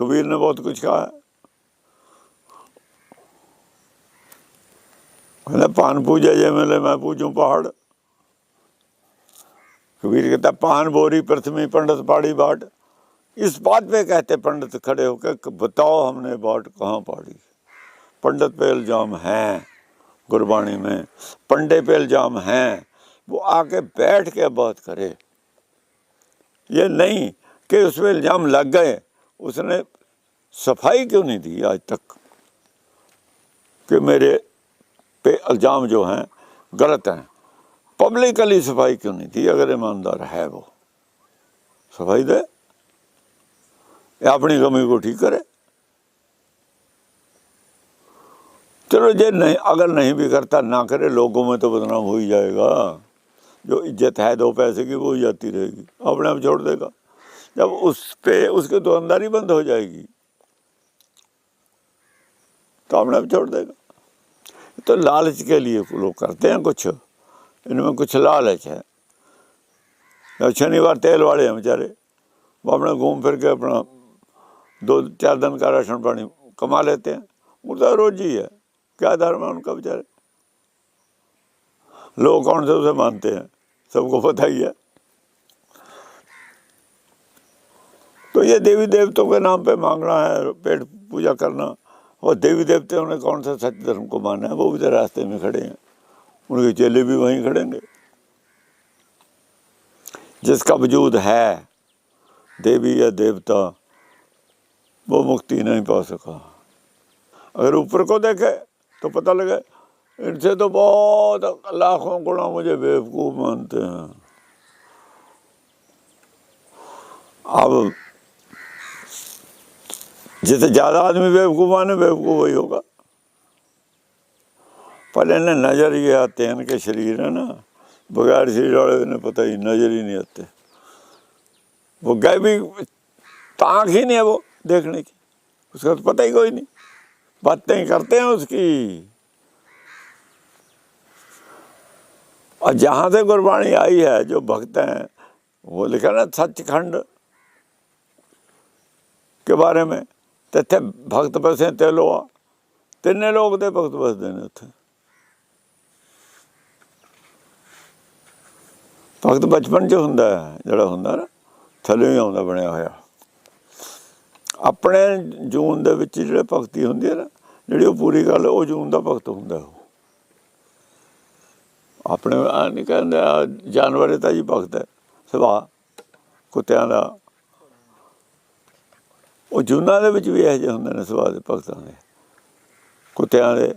ਕਬੀਰ ਨੇ ਬਹੁਤ ਕੁਝ ਕਹਾ ਹੈ ਕਹਿੰਦਾ ਪਾਨ ਪੂਜਾ ਜੇ ਮਿਲੇ ਮੈਂ ਪੂਜੂ ਪਹਾੜ कबीर कहता पान बोरी प्रथमी पंडित पाड़ी बाट इस बात पे कहते पंडित खड़े होकर कि बताओ हमने बाट कहाँ पाड़ी पंडित पे इल्जाम हैं गुरबाणी में पंडे पे इल्जाम हैं वो आके बैठ के बात करे ये नहीं कि उस पर इल्जाम लग गए उसने सफाई क्यों नहीं दी आज तक कि मेरे पे इल्जाम जो हैं गलत हैं पब्लिकली सफाई क्यों नहीं थी अगर ईमानदार है वो सफाई दे या अपनी कमी को ठीक करे चलो जे नहीं अगर नहीं भी करता ना करे लोगों में तो बदनाम हो ही जाएगा जो इज्जत है दो पैसे की वो ही जाती रहेगी अपने आप छोड़ देगा जब उस पे उसकी दुकानदारी बंद हो जाएगी तो अपने आप छोड़ देगा तो लालच के लिए लोग करते हैं कुछ इनमें कुछ लालच है अब शनिवार तेल वाले हैं बेचारे वो अपना घूम फिर के अपना दो चार दिन का राशन पानी कमा लेते हैं उनका रोज ही है क्या धर्म है उनका बेचारे लोग कौन से उसे मानते हैं सबको पता ही है ये देवी देवताओं के नाम पे मांगना है पेट पूजा करना और देवी देवताओं ने कौन सा सत्य धर्म को माना है वो भी तो रास्ते में खड़े हैं उनके चेले भी वहीं खड़ेंगे जिसका वजूद है देवी या देवता वो मुक्ति नहीं पा सका अगर ऊपर को देखे तो पता लगे इनसे तो बहुत लाखों गुणा मुझे बेवकूफ मानते हैं अब जिसे ज़्यादा आदमी बेवकूफ़ माने बेवकूफ़ वही होगा। पर इन्हें नज़र ये आते हैं, इनके शरीर है ना। बगैर शरीर वाले ने पता ही नज़र ही नहीं आते। वो गए भी ताक ही नहीं है वो देखने की। उसका तो पता ही कोई नहीं। बातें करते हैं उसकी। और जहाँ से गुरबाणी आई है, जो भक्त हैं, वो लिखा ना सचखंड के बारे में। ਤੇ ਇੱਥੇ ਭਗਤ ਬਸੇ ਤੇ ਲੋਆ ਤਿੰਨੇ ਲੋਕ ਦੇ ਭਗਤ ਬਸਦੇ ਨੇ ਉੱਥੇ। ਭਗਤ ਬਚਪਨ 'ਚ ਹੁੰਦਾ ਜਿਹੜਾ ਹੁੰਦਾ ਨਾ, ਥੱਲੇ ਹੀ ਆਉਂਦਾ ਬਣਿਆ ਹੋਇਆ। ਆਪਣੇ ਜੂਨ ਦੇ ਵਿੱਚ ਜਿਹੜੇ ਭਗਤੀ ਹੁੰਦੀ ਹੈ ਨਾ, ਜਿਹੜੀ ਉਹ ਪੂਰੀ ਗੱਲ, ਉਹ ਜੂਨ ਦਾ ਭਗਤ ਹੁੰਦਾ ਉਹ। ਆਪਣੇ ਆ ਨਹੀਂ ਕਹਿੰਦਾ ਜਾਨਵਰ ਤਾਂ ਹੀ ਭਗਤ ਹੈ ਸੁਭਾ ਕੁੱਤਿਆਂ ਦਾ ਉਹ ਜੂਨਾਂ ਦੇ ਵਿੱਚ ਵੀ ਇਹੋ ਜਿਹੇ ਹੁੰਦੇ ਨੇ ਸੁਭਾਅ ਦੇ ਭਗਤਾਂ ਦੇ, ਕੁੱਤਿਆਂ ਦੇ।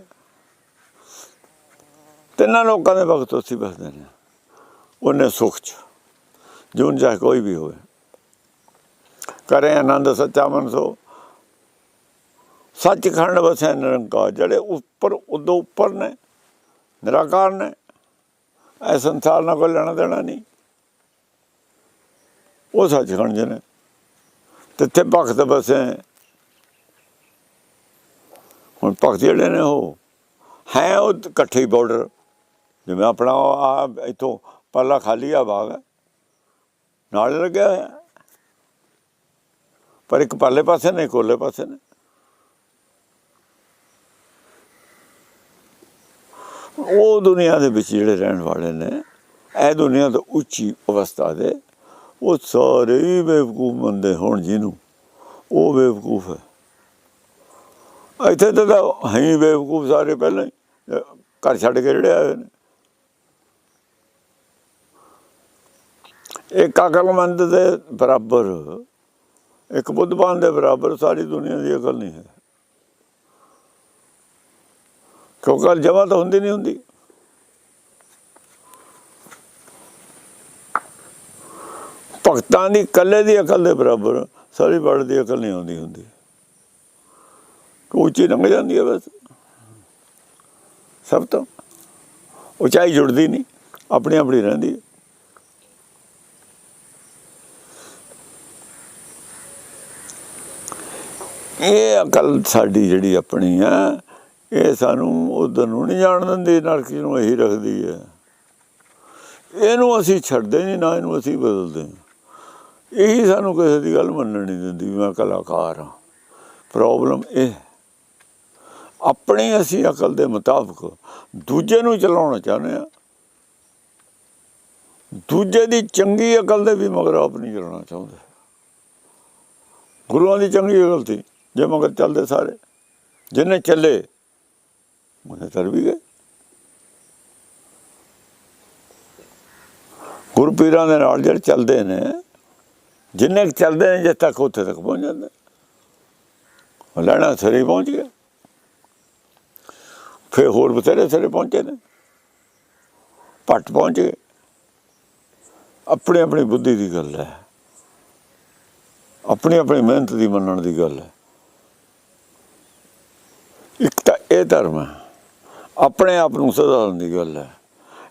ਤਿੰਨਾਂ ਲੋਕਾਂ ਦੇ ਭਗਤ ਉੱਥੇ ਬਸਦੇ ਨੇ, ਉਹਨੇ ਸੁਖ ਚ, ਜੂਨ ਚਾਹੇ ਕੋਈ ਵੀ ਹੋਵੇ। ਕਰੇ ਆਨੰਦ ਸੱਚਾ ਮਨ ਸੋ, ਸੱਚਖੰਡ ਵਸੈ ਨਿਰੰਕਾਰ, ਜਿਹੜੇ ਉੱਪਰ, ਉਦੋਂ ਉੱਪਰ ਨੇ, ਨਿਰਾਕਾਰ ਨੇ, ਇਹ ਸੰਸਾਰ ਨਾਲ ਕੋਈ ਲੈਣਾ ਦੇਣਾ ਨਹੀਂ। ਉਹ ਸੱਚਖੰਡ ਚ ਨੇ। ਤਿੱਥੇ ਭਗਤ ਬਸੇ। ਹੁਣ ਭਗਤ ਜਿਹੜੇ ਨੇ ਉਹ ਹੈ ਉਹ ਇਕੱਠੇ ਬਾਰਡਰ ਜਿਵੇਂ ਆਪਣਾ ਆ ਇੱਥੋਂ ਪਰਲਾ ਖਾਲੀ ਆ ਬਾਗ ਨਾਲ ਲੱਗਿਆ ਹੋਇਆ। ਪਰ ਇੱਕ ਪਰਲੇ ਪਾਸੇ ਨੇ ਕੋਲੇ ਪਾਸੇ ਨੇ। ਉਹ ਦੁਨੀਆ ਦੇ ਵਿੱਚ ਜਿਹੜੇ ਰਹਿਣ ਵਾਲੇ ਨੇ, ਇਹ ਦੁਨੀਆ ਤੋਂ ਉੱਚੀ ਅਵਸਥਾ ਦੇ ਉਹ ਸਾਰੇ ਹੀ ਬੇਵਕੂਫ ਬੰਦੇ ਹੁਣ ਜਿਹਨੂੰ, ਉਹ ਬੇਵਕੂਫ ਹੈ। ਇੱਥੇ ਤਾਂ ਹੈ ਬੇਵਕੂਫ ਸਾਰੇ ਪਹਿਲਾਂ ਹੀ, ਘਰ ਛੱਡ ਕੇ ਜਿਹੜੇ ਆਏ ਨੇ। ਇੱਕ ਅਕਲਮੰਦ ਦੇ ਬਰਾਬਰ, ਇੱਕ ਬੁੱਧਵਾਨ ਦੇ ਬਰਾਬਰ ਸਾਰੀ ਦੁਨੀਆ ਦੀ ਅਕਲ ਨਹੀਂ ਹੈ। ਕਿਉਂਕਿ ਅਕਲ ਜਮਾ ਤਾਂ ਹੁੰਦੀ ਨਹੀਂ ਹੁੰਦੀ। ਭਗਤਾਂ ਦੀ ਇਕੱਲੇ ਦੀ ਅਕਲ ਦੇ ਬਰਾਬਰ, ਸਾਰੀ ਵਰਡ ਦੀ ਅਕਲ ਨਹੀਂ ਆਉਂਦੀ ਹੁੰਦੀ। ਉੱਚੀ ਲੰਘ ਜਾਂਦੀ ਹੈ ਬਸ। ਸਭ ਤੋਂ ਉਚਾਈ ਜੁੜਦੀ ਨਹੀਂ, ਆਪਣੀ ਆਪਣੀ ਰਹਿੰਦੀ ਹੈ। ਇਹ ਅਕਲ ਸਾਡੀ ਜਿਹੜੀ ਆਪਣੀ ਆ, ਇਹ ਸਾਨੂੰ ਉਧਰ ਨੂੰ ਨਹੀਂ ਜਾਣ ਦਿੰਦੀ, ਨਰਕ ਨੂੰ ਇਹੀ ਰੱਖਦੀ ਹੈ। ਇਹਨੂੰ ਅਸੀਂ ਛੱਡਦੇ ਨਹੀਂ, ਨਾ ਇਹਨੂੰ ਅਸੀਂ ਬਦਲਦੇ ਇਹੀ ਸਾਨੂੰ ਕਿਸੇ ਦੀ ਗੱਲ ਮੰਨਣ ਨਹੀਂ ਦਿੰਦੀ ਮੈਂ ਕਲਾਕਾਰ ਹਾਂ। ਪ੍ਰੋਬਲਮ ਇਹ ਆਪਣੀ ਅਸੀਂ ਅਕਲ ਦੇ ਮੁਤਾਬਕ ਦੂਜੇ ਨੂੰ ਚਲਾਉਣਾ ਚਾਹੁੰਦੇ ਆ ਦੂਜੇ ਦੀ ਚੰਗੀ ਅਕਲ ਦੇ ਵੀ ਮਗਰ ਆਪ ਨਹੀਂ ਚਲਾਉਣਾ ਚਾਹੁੰਦੇ। ਗੁਰੂਆਂ ਦੀ ਚੰਗੀ ਅਕਲ ਸੀ ਜੇ ਮਗਰ ਚੱਲਦੇ ਸਾਰੇ, ਜਿੰਨੇ ਚੱਲੇ, ਉਹਨੇ ਤਰ ਵੀ ਗਏ। ਗੁਰਪੀਰਾਂ ਦੇ ਨਾਲ ਜਿਹੜੇ ਚੱਲਦੇ ਨੇ ਜਿੰਨੇ ਕੁ ਚੱਲਦੇ ਨੇ ਜਿੱਥੇ ਤੱਕ ਉੱਥੇ ਤੱਕ ਪਹੁੰਚ ਜਾਂਦੇ ਉਹ ਲੈਣਾ ਸਰੀ ਪਹੁੰਚ ਗਿਆ। ਫਿਰ ਹੋਰ ਬਥੇਰੇ ਸਰੇ ਪਹੁੰਚੇ ਨੇ। ਪੱਟ ਪਹੁੰਚ ਗਏ। ਆਪਣੀ ਆਪਣੀ ਬੁੱਧੀ ਦੀ ਗੱਲ ਹੈ। ਆਪਣੀ ਆਪਣੀ ਮਿਹਨਤ ਦੀ ਮੰਨਣ ਦੀ ਗੱਲ ਹੈ। ਇੱਕ ਤਾਂ ਇਹ ਧਰਮ ਹੈ। ਆਪਣੇ ਆਪ ਨੂੰ ਸੁਧਾਰਨ ਦੀ ਗੱਲ ਹੈ।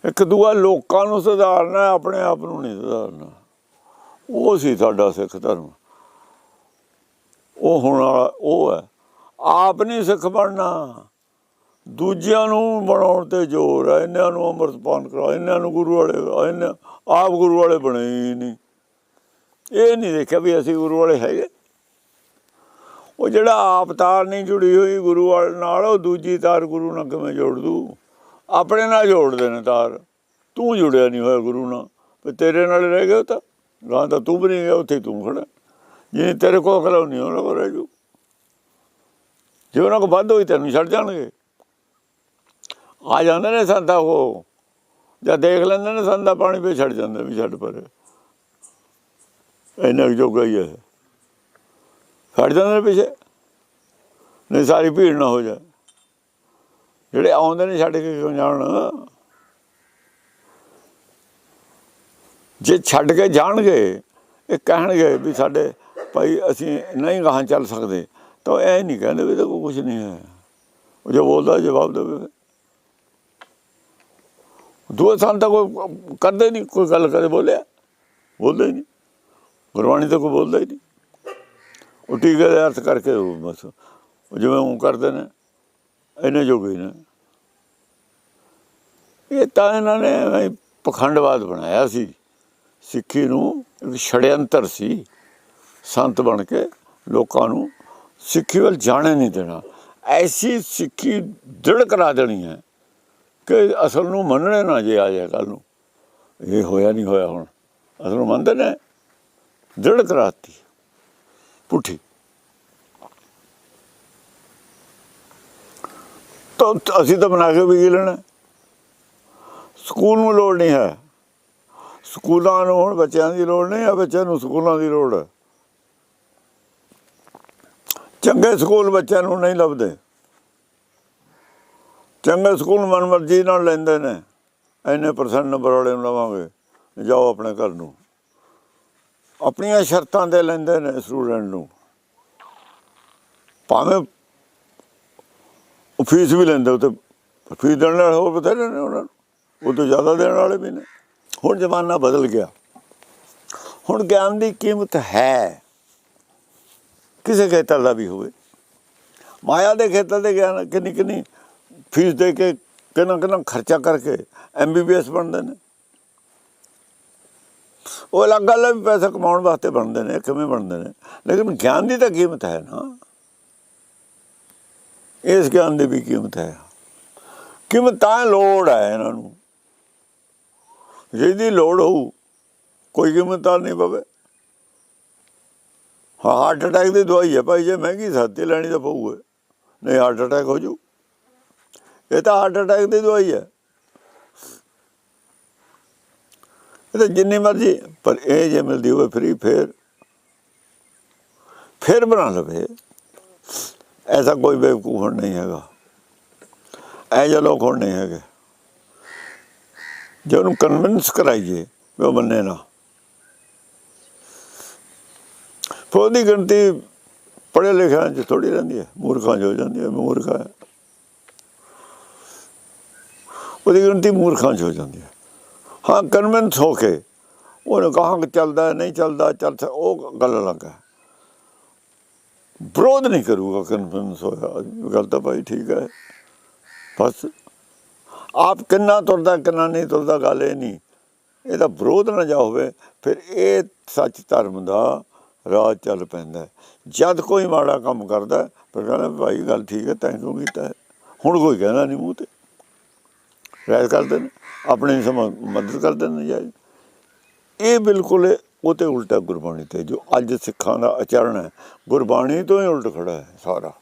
ਇੱਕ ਦੂਆ ਲੋਕਾਂ ਨੂੰ ਸੁਧਾਰਨਾ ਆਪਣੇ ਆਪ ਨੂੰ ਨਹੀਂ ਸੁਧਾਰਨਾ। ਉਹ ਸੀ ਸਾਡਾ ਸਿੱਖ ਧਰਮ। ਉਹ ਹੁਣ ਵਾਲਾ ਉਹ ਹੈ। ਆਪ ਨਹੀਂ ਸਿੱਖ ਬਣਨਾ। ਦੂਜਿਆਂ ਨੂੰ ਬਣਾਉਣ ਤੇ ਜ਼ੋਰ ਹੈ। ਇਹਨਾਂ ਨੂੰ ਅੰਮ੍ਰਿਤਪਾਨ ਕਰਾ ਇਹਨਾਂ ਨੂੰ ਗੁਰੂ ਵਾਲੇ ਇਹਨਾਂ ਆਪ ਗੁਰੂ ਵਾਲੇ ਬਣੇ ਹੀ ਨਹੀਂ। ਇਹ ਨਹੀਂ ਦੇਖਿਆ ਵੀ ਅਸੀਂ ਗੁਰੂ ਵਾਲੇ ਹੈਗੇ। ਉਹ ਜਿਹੜਾ ਆਪ ਤਾਰ ਨਹੀਂ ਜੁੜੀ ਹੋਈ ਗੁਰੂ ਵਾਲੇ ਨਾਲ, ਉਹ ਦੂਜੀ ਤਾਰ ਗੁਰੂ ਨਾਲ ਕਿਵੇਂ ਜੋੜ ਦੂ? ਆਪਣੇ ਨਾਲ ਜੋੜਦੇ ਨੇ ਤਾਰ। ਤੂੰ ਜੁੜਿਆ ਨਹੀਂ ਹੋਇਆ ਗੁਰੂ ਨਾਲ। ਵੀ ਤੇਰੇ ਨਾਲ ਰਹਿ ਗਿਆ ਤਾਂ। ਗਾਂ ਤਾਂ ਤੂੰ ਵੀ ਨਹੀਂ ਗਿਆ, ਉੱਥੇ ਤੂੰ ਖੜਾ ਜੇ ਤੇਰੇ ਕੋਲ ਅਕਲ ਨਹੀਂ ਉਹਨਾਂ ਕੋਲ ਰਹਿ ਜੂ ਜੇ ਉਹਨਾਂ ਕੋਲ ਵੱਧ ਹੋਈ, ਤੈਨੂੰ ਛੱਡ ਜਾਣਗੇ। ਆ ਜਾਂਦੇ ਨੇ ਸੰਤਾ ਉਹ। ਜਦ ਦੇਖ ਲੈਂਦੇ ਨੇ ਸੰਦਾ ਪਾਣੀ ਵੀ ਛੱਡ ਜਾਂਦੇ ਵੀ ਛੱਡ ਪਰੇ। ਇੰਨਾ ਕੁ ਜੋਗਾ ਹੀ ਹੈ। ਛੱਡ ਜਾਂਦੇ ਨੇ ਪਿੱਛੇ। ਨਹੀਂ, ਸਾਰੀ ਭੀੜ ਨਾ ਹੋ ਜਾਏ। ਜਿਹੜੇ ਆਉਂਦੇ ਨੇ ਛੱਡ ਕੇ ਕਿਉਂ ਜਾਣ? ਜੇ ਛੱਡ ਕੇ ਜਾਣਗੇ, ਇਹ ਕਹਿਣਗੇ ਵੀ ਸਾਡੇ ਭਾਈ ਅਸੀਂ ਨਹੀਂ ਗਾਹਾਂ ਚੱਲ ਸਕਦੇ। ਤਾਂ ਇਹ ਨਹੀਂ ਕਹਿੰਦੇ ਵੀ ਤਾਂ ਕੁਝ ਨਹੀਂ ਹੈ। ਉਹ ਜੋ ਬੋਲਦਾ, ਜਵਾਬ ਦੇਵੇ। ਦੋ ਸਾਲ ਤਾਂ ਕੋਈ ਕਰਦੇ ਨਹੀਂ, ਕੋਈ ਗੱਲ ਕਦੇ ਬੋਲਿਆ। ਬੋਲਦੇ ਹੀ ਨਹੀਂ। ਗੁਰਬਾਣੀ ਤਾਂ ਕੋਈ ਬੋਲਦਾ ਹੀ ਨਹੀਂ। ਉਹ ਟੀਕੇ ਦੇ ਅਰਥ ਕਰਕੇ ਉਹ ਬਸ ਜਿਵੇਂ ਉਹ ਕਰਦੇ ਨੇ, ਇਹਨੇ ਜੋਗੇ ਨੇ। ਇਹ ਤਾਂ ਇਹਨਾਂ ਨੇ ਐਵੇਂ ਪਖੰਡਵਾਦ ਬਣਾਇਆ ਸੀ। ਸਿੱਖੀ ਨੂੰ ਇੱਕ ਛੜਯੰਤਰ ਸੀ। ਸੰਤ ਬਣ ਕੇ ਲੋਕਾਂ ਨੂੰ ਸਿੱਖੀ ਵੱਲ ਜਾਣੇ ਨਹੀਂ ਦੇਣਾ। ਐਸੀ ਸਿੱਖੀ ਦ੍ਰਿੜ ਕਰਾ ਦੇਣੀ ਹੈ ਕਿ ਅਸਲ ਨੂੰ ਮੰਨਣੇ ਨਾ ਜੇ ਆ ਜਾਏ ਕੱਲ ਨੂੰ। ਇਹ ਹੋਇਆ ਨਹੀਂ ਹੋਇਆ ਹੁਣ। ਅਸਲ ਨੂੰ ਮੰਨਦੇ ਨੇ। ਦ੍ਰਿੜ ਕਰਾਤੀ। ਪੁੱਠੀ। ਤਾਂ ਅਸੀਂ ਤਾਂ ਬਣਾ ਕੇ ਵੀ ਲੈਣਾ। ਸਕੂਲ ਨੂੰ ਲੋੜ ਨਹੀਂ ਹੈ। ਸਕੂਲਾਂ ਨੂੰ ਹੁਣ ਬੱਚਿਆਂ ਦੀ ਲੋੜ ਨਹੀਂ ਆ, ਬੱਚਿਆਂ ਨੂੰ ਸਕੂਲਾਂ ਦੀ ਲੋੜ ਹੈ ਚੰਗੇ ਸਕੂਲ ਬੱਚਿਆਂ ਨੂੰ ਨਹੀਂ ਲੱਭਦੇ। ਚੰਗੇ ਸਕੂਲ ਮਨਮਰਜ਼ੀ ਨਾਲ ਲੈਂਦੇ ਨੇ। ਇੰਨੇ ਪਰਸੈਂਟ ਨੰਬਰ ਵਾਲੇ ਨੂੰ ਲਵਾਂਗੇ, ਜਾਓ ਆਪਣੇ ਘਰ ਨੂੰ। ਆਪਣੀਆਂ ਸ਼ਰਤਾਂ ਦੇ ਲੈਂਦੇ ਨੇ ਸਟੂਡੈਂਟ ਨੂੰ। ਭਾਵੇਂ ਫੀਸ ਵੀ ਲੈਂਦੇ, ਉਹ ਤੇ ਫੀਸ ਦੇਣ ਵਾਲੇ ਹੋਰ ਬਥੇਰੇ ਨੇ ਉਹਨਾਂ ਨੂੰ। ਉਹ ਤੋਂ ਜ਼ਿਆਦਾ ਦੇਣ ਵਾਲੇ ਵੀ ਨੇ। ਹੁਣ ਜ਼ਮਾਨਾ ਬਦਲ ਗਿਆ। ਹੁਣ ਗਿਆਨ ਦੀ ਕੀਮਤ ਹੈ। ਕਿਸੇ ਖੇਤਰ ਦਾ ਵੀ ਹੋਵੇ। ਮਾਇਆ ਦੇ ਖੇਤਰ ਦੇ ਗਿਆਨ ਕਿੰਨੀ ਕਿੰਨੀ ਫੀਸ ਦੇ ਕੇ ਕਿੰਨਾ ਕਿੰਨਾ ਖਰਚਾ ਕਰਕੇ ਐਮਬੀਬੀਐਸ ਬਣਦੇ ਨੇ। ਉਹ ਅਲੱਗ ਗੱਲ ਹੈ ਪੈਸਾ ਕਮਾਉਣ ਵਾਸਤੇ ਬਣਦੇ ਨੇ, ਕਿਵੇਂ ਬਣਦੇ ਨੇ। ਲੇਕਿਨ ਗਿਆਨ ਦੀ ਤਾਂ ਕੀਮਤ ਹੈ ਨਾ। ਇਸ ਗਿਆਨ ਦੀ ਵੀ ਕੀਮਤ ਹੈ। ਕੀਮਤ ਤਾਂ ਲੋੜ ਹੈ ਇਹਨਾਂ ਨੂੰ। ਜਿਹਦੀ ਲੋੜ ਹੋਊ, ਕੋਈ ਕੀਮਤ ਤਾਂ ਨਹੀਂ ਪਵੇ। ਹਾਂ ਹਾਰਟ ਅਟੈਕ ਦੀ ਦਵਾਈ ਹੈ ਭਾਈ, ਜੇ ਮਹਿੰਗੀ ਸਸਤੀ ਲੈਣੀ ਤਾਂ ਪਊਗਾ। ਨਹੀਂ ਹਾਰਟ ਅਟੈਕ ਹੋ ਜੂ। ਇਹ ਤਾਂ ਹਾਰਟ ਅਟੈਕ ਦੀ ਦਵਾਈ ਹੈ। ਇਹ ਤਾਂ ਜਿੰਨੀ ਮਰਜ਼ੀ, ਪਰ ਇਹ ਜੇ ਮਿਲਦੀ ਹੋਵੇ ਫ੍ਰੀ ਫੇਰ ਫੇਰ ਬਣਾ ਲਵੇ। ਐਸਾ ਕੋਈ ਬੇਵਕੂਫ ਹੁਣ ਨਹੀਂ ਹੈਗਾ। ਐ ਜਿਹੇ ਲੋਕ ਹੁਣ ਨਹੀਂ ਹੈਗੇ। ਜੇ ਉਹਨੂੰ ਕਨਵਿੰਸ ਕਰਾਈਏ ਵੀ ਉਹ ਮੰਨੇ ਨਾ। ਫਿਰ ਉਹਦੀ ਗਿਣਤੀ ਪੜ੍ਹੇ ਲਿਖਿਆਂ 'ਚ ਥੋੜੀ ਰਹਿੰਦੀ ਹੈ, ਮੂਰਖਾਂ 'ਚ ਹੋ ਜਾਂਦੀ ਹੈ, ਮੂਰਖ ਹੈ। ਉਹਦੀ ਗਿਣਤੀ ਮੂਰਖਾਂ 'ਚ ਹੋ ਜਾਂਦੀ ਹੈ। ਹਾਂ ਕਨਵਿੰਸ ਹੋ ਕੇ ਉਹਨੇ ਕਹਾਂ ਕਿ ਚੱਲਦਾ ਨਹੀਂ ਚੱਲਦਾ, ਚੱਲ ਉਹ ਗੱਲ ਅਲੱਗ ਹੈ। ਵਿਰੋਧ ਨਹੀਂ ਕਰੂਗਾ ਕਨਵਿੰਸ ਹੋਇਆ, ਗੱਲ ਤਾਂ ਭਾਈ ਠੀਕ ਹੈ। ਬਸ ਆਪ ਕਿੰਨਾ ਤੁਰਦਾ, ਕਿੰਨਾ ਨਹੀਂ ਤੁਰਦਾ, ਗੱਲ ਇਹ ਨਹੀਂ। ਇਹਦਾ ਵਿਰੋਧ ਨਾ ਜਾ ਹੋਵੇ, ਫਿਰ ਇਹ ਸੱਚ ਧਰਮ ਦਾ ਰਾਜ ਚੱਲ ਪੈਂਦਾ ਜਦ ਕੋਈ ਮਾੜਾ ਕੰਮ ਕਰਦਾ ਫਿਰ ਕਹਿੰਦਾ, ਭਾਈ, ਗੱਲ ਠੀਕ ਹੈ, ਤੈਂ ਕਿਉਂ ਕੀਤਾ ਹੁਣ ਕੋਈ ਕਹਿੰਦਾ ਨਹੀਂ ਮੂੰਹ ਤੇ। ਰਹਿਤ ਕਰਦੇ ਨੇ ਆਪਣੀ ਸਮਾਂ ਮਦਦ ਕਰਦੇ ਨੇ ਜਾਇਜ਼ ਇਹ ਬਿਲਕੁਲ ਉਹ ਤੇ ਉਲਟਾ ਗੁਰਬਾਣੀ ਤੇ ਜੋ ਅੱਜ ਸਿੱਖਾਂ ਦਾ ਆਚਰਣ ਹੈ। ਗੁਰਬਾਣੀ ਤੋਂ ਹੀ ਉਲਟ ਖੜਾ ਹੈ ਸਾਰਾ।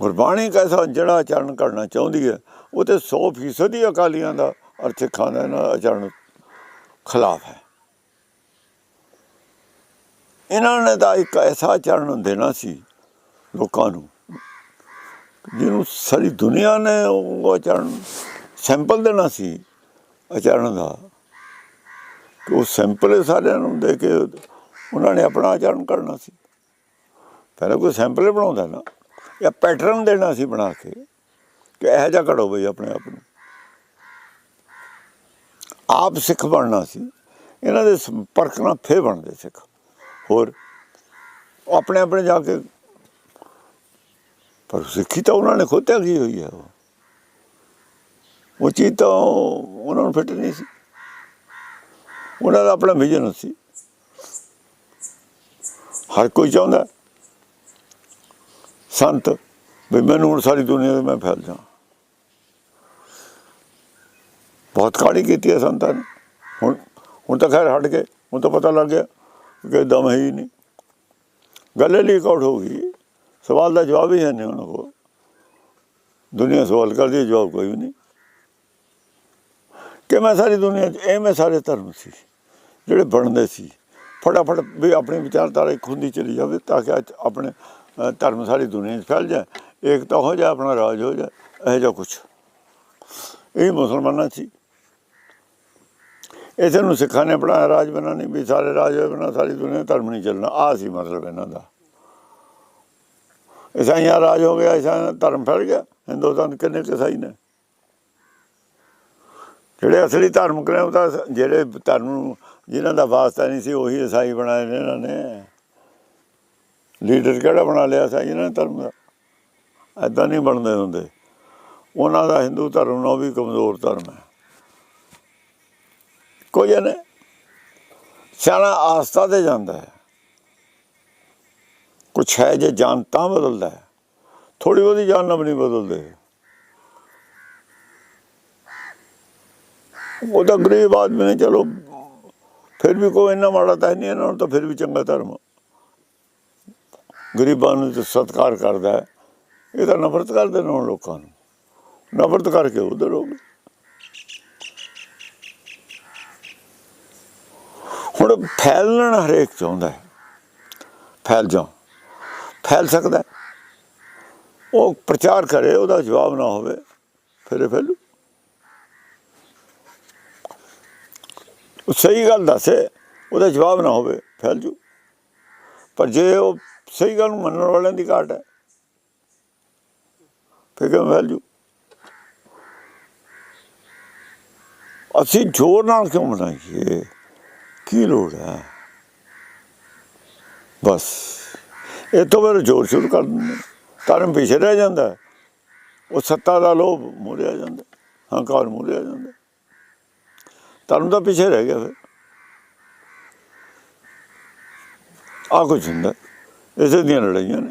ਗੁਰਬਾਣੀ ਕੈਸਾ ਜਿਹੜਾ ਆਚਰਣ ਕਰਨਾ ਚਾਹੁੰਦੀ ਹੈ, ਉਹ ਤੇ 100% ਹੀ ਅਕਾਲੀਆਂ ਦਾ ਔਰ ਸਿੱਖਾਂ ਦਾ ਇਹਨਾਂ ਦਾ ਆਚਰਣ ਖਿਲਾਫ ਹੈ। ਇਹਨਾਂ ਨੇ ਤਾਂ ਇੱਕ ਐਸਾ ਆਚਰਣ ਦੇਣਾ ਸੀ ਲੋਕਾਂ ਨੂੰ, ਜਿਹਨੂੰ ਸਾਰੀ ਦੁਨੀਆ ਨੇ ਉਹ ਆਚਰਣ ਸੈਂਪਲ ਦੇਣਾ ਸੀ ਆਚਰਣ ਦਾ। ਕਿ ਉਹ ਸੈਂਪਲ ਸਾਰਿਆਂ ਨੂੰ ਦੇ ਕੇ ਉਹਨਾਂ ਨੇ ਆਪਣਾ ਆਚਰਣ ਕਰਨਾ ਸੀ। ਪਹਿਲਾਂ ਕੋਈ ਸੈਂਪਲ ਬਣਾਉਂਦਾ ਨਾ। ਜਾਂ ਪੈਟਰਨ ਦੇਣਾ ਸੀ ਬਣਾ ਕੇ, ਕਿ ਇਹੋ ਜਿਹਾ ਘੜੋ ਬਈ ਆਪਣੇ ਆਪ ਨੂੰ। ਆਪ ਸਿੱਖ ਬਣਨਾ ਸੀ। ਇਹਨਾਂ ਦੇ ਸੰਪਰਕ ਨਾਲ ਫੇਰ ਬਣਦੇ ਸਿੱਖ। ਹੋਰ ਆਪਣੇ ਆਪਣੇ ਜਾ ਕੇ, ਪਰ ਸਿੱਖੀ ਤਾਂ ਉਹਨਾਂ ਨੇ ਖੁਦ ਤਿਆਗੀ ਹੋਈ ਹੈ ਉਹ। ਉਹ ਚੀਜ਼ ਤਾਂ ਉਹਨਾਂ ਨੂੰ ਫਿੱਟ ਨਹੀਂ ਸੀ। ਉਹਨਾਂ ਦਾ ਆਪਣਾ ਵਿਜ਼ਨ ਸੀ। ਹਰ ਕੋਈ ਚਾਹੁੰਦਾ। ਸੰਤ ਵੀ ਮੈਨੂੰ ਹੁਣ ਸਾਰੀ ਦੁਨੀਆ 'ਤੇ ਮੈਂ ਫੈਲ ਜਾ ਬਹੁਤ ਕਾੜੀ ਕੀਤੀ ਹੈ ਸੰਤਾਂ ਨੇ। ਹੁਣ ਹੁਣ ਤਾਂ ਖੈਰ ਹਟ ਗਏ ਹੁਣ ਤਾਂ ਪਤਾ ਲੱਗ ਗਿਆ ਕਿ ਦਮ ਹੈ ਹੀ ਨਹੀਂ। ਗੱਲ ਲਈ ਕੌੜ ਹੋ ਗਈ। ਸਵਾਲ ਦਾ ਜਵਾਬ ਹੀ ਹੈ ਨਹੀਂ ਉਹਨਾਂ ਕੋਲ। ਦੁਨੀਆ ਸਵਾਲ ਕਰਦੀ ਹੈ, ਜਵਾਬ ਕੋਈ ਵੀ ਨਹੀਂ। ਕਿ ਮੈਂ ਸਾਰੀ ਦੁਨੀਆ 'ਚ ਇਹ ਮੈਂ ਸਾਰੇ ਧਰਮ ਸੀ ਜਿਹੜੇ ਬਣਦੇ ਸੀ। ਫਟਾਫਟ ਵੀ ਆਪਣੀ ਵਿਚਾਰਧਾਰਾ ਇੱਕ ਹੁੰਦੀ ਚਲੀ ਜਾਵੇ ਤਾਂ ਕਿ ਅੱਜ ਆਪਣੇ ਧਰਮ ਸਾਰੀ ਦੁਨੀਆ 'ਚ ਫੈਲ ਜਾਏ ਏਕਤਾ ਹੋ ਜਾਏ, ਆਪਣਾ ਰਾਜ ਹੋ ਜਾਏ, ਇਹ ਜਿਹਾ ਕੁਛ। ਇਹ ਮੁਸਲਮਾਨਾਂ ਸੀ। ਇਸੇ ਨੂੰ ਸਿੱਖਾਂ ਨੇ ਬਣਾਇਆ ਰਾਜ ਬਣਾਉਣੀ ਵੀ ਸਾਰੇ ਰਾਜ ਹੋਏ ਬਣਾ ਸਾਰੀ ਦੁਨੀਆ ਧਰਮ ਨਹੀਂ ਚੱਲਣਾ। ਆ ਸੀ ਮਤਲਬ ਇਹਨਾਂ ਦਾ। ਈਸਾਈਆਂ ਰਾਜ ਹੋ ਗਿਆ, ਈਸਾਈਆਂ ਧਰਮ ਫੈਲ ਗਿਆ ਹਿੰਦੁਸਤਾਨ ਕਿੰਨੇ ਕੁ ਈਸਾਈ ਨੇ? ਜਿਹੜੇ ਅਸਲੀ ਧਾਰਮਿਕ ਨੇ ਉਹ ਤਾਂ ਜਿਹੜੇ ਧਰਮ ਨੂੰ ਜਿਨ੍ਹਾਂ ਦਾ ਵਾਸਤਾ ਨਹੀਂ ਸੀ, ਉਹੀ ਈਸਾਈ ਬਣਾਏ ਨੇ ਇਹਨਾਂ ਨੇ। ਲੀਡਰ ਕਿਹੜਾ ਬਣਾ ਲਿਆ ਸੀ? ਇਹਨਾਂ ਨੇ ਧਰਮ ਦਾ। ਐਦਾਂ ਨਹੀਂ ਬਣਦੇ ਹੁੰਦੇ। ਉਹਨਾਂ ਦਾ ਹਿੰਦੂ ਧਰਮ ਨਾਲੋਂ ਵੀ ਕਮਜ਼ੋਰ ਧਰਮ ਹੈ। ਕੋਈ ਨੇ ਸਿਆਣਾ ਆਸਥਾ ਤੇ ਜਾਂਦਾ ਹੈ। ਕੁਛ ਹੈ ਜੇ ਜਾਨ ਤਾਂ ਬਦਲਦਾ ਹੈ। ਥੋੜੀ ਬਹੁਤੀ ਜਾਨ ਨਾਲ ਵੀ ਨਹੀਂ ਬਦਲਦੇ। ਉਹ ਤਾਂ ਗਰੀਬ ਆਦਮੀ ਨੇ, ਚਲੋ, ਫਿਰ ਵੀ ਕੋਈ ਇੰਨਾ ਮਾੜਾ ਤਾਂ ਨਹੀਂ, ਇਹਨਾਂ ਨੂੰ ਤਾਂ ਫਿਰ ਵੀ ਚੰਗਾ ਧਰਮ। ਗਰੀਬਾਂ ਨੂੰ ਤਾਂ ਸਤਿਕਾਰ ਕਰਦਾ ਹੈ। ਇਹ ਤਾਂ ਨਫ਼ਰਤ ਕਰਦੇ ਨੇ ਹੁਣ ਲੋਕਾਂ ਨੂੰ। ਨਫ਼ਰਤ ਕਰਕੇ ਉਧਰ ਹੋ ਗਏ। ਹੁਣ ਫੈਲਣ ਹਰੇਕ ਚਾਹੁੰਦਾ ਹੈ। ਫੈਲ ਜਾ ਫੈਲ ਸਕਦਾ ਉਹ ਪ੍ਰਚਾਰ ਕਰੇ, ਉਹਦਾ ਜਵਾਬ ਨਾ ਹੋਵੇ, ਫਿਰ ਫੈਲੂ। ਸਹੀ ਗੱਲ ਦੱਸੇ, ਉਹਦਾ ਜਵਾਬ ਨਾ ਹੋਵੇ, ਫੈਲ ਜੂ। ਪਰ ਜੇ ਉਹ ਸਹੀ ਗੱਲ ਨੂੰ ਮੰਨਣ ਵਾਲਿਆਂ ਦੀ ਘਾਟ ਹੈ। ਫਿਰ ਵੈਲਿਊ ਅਸੀਂ ਜ਼ੋਰ ਨਾਲ ਕਿਉਂ ਮਨਾਈਏ? ਕੀ ਲੋੜ ਹੈ? ਬਸ ਇਹ ਤੋਂ ਫਿਰ ਜ਼ੋਰ ਸ਼ੁਰੂ ਕਰ ਦਿੰਦੇ। ਧਰਮ ਪਿੱਛੇ ਰਹਿ ਜਾਂਦਾ ਉਹ ਸੱਤਾ ਦਾ ਲੋਭ ਮੁਰਿਆ ਜਾਂਦਾ ਹੰਕਾਰ ਮੁਰਿਆ ਜਾਂਦਾ ਧਰਮ ਦਾ ਪਿੱਛੇ ਰਹਿ ਗਿਆ ਫਿਰ। ਆ ਕੁਛ ਹੁੰਦਾ ਇਸੇ ਦੀਆਂ ਲੜਾਈਆਂ ਨੇ।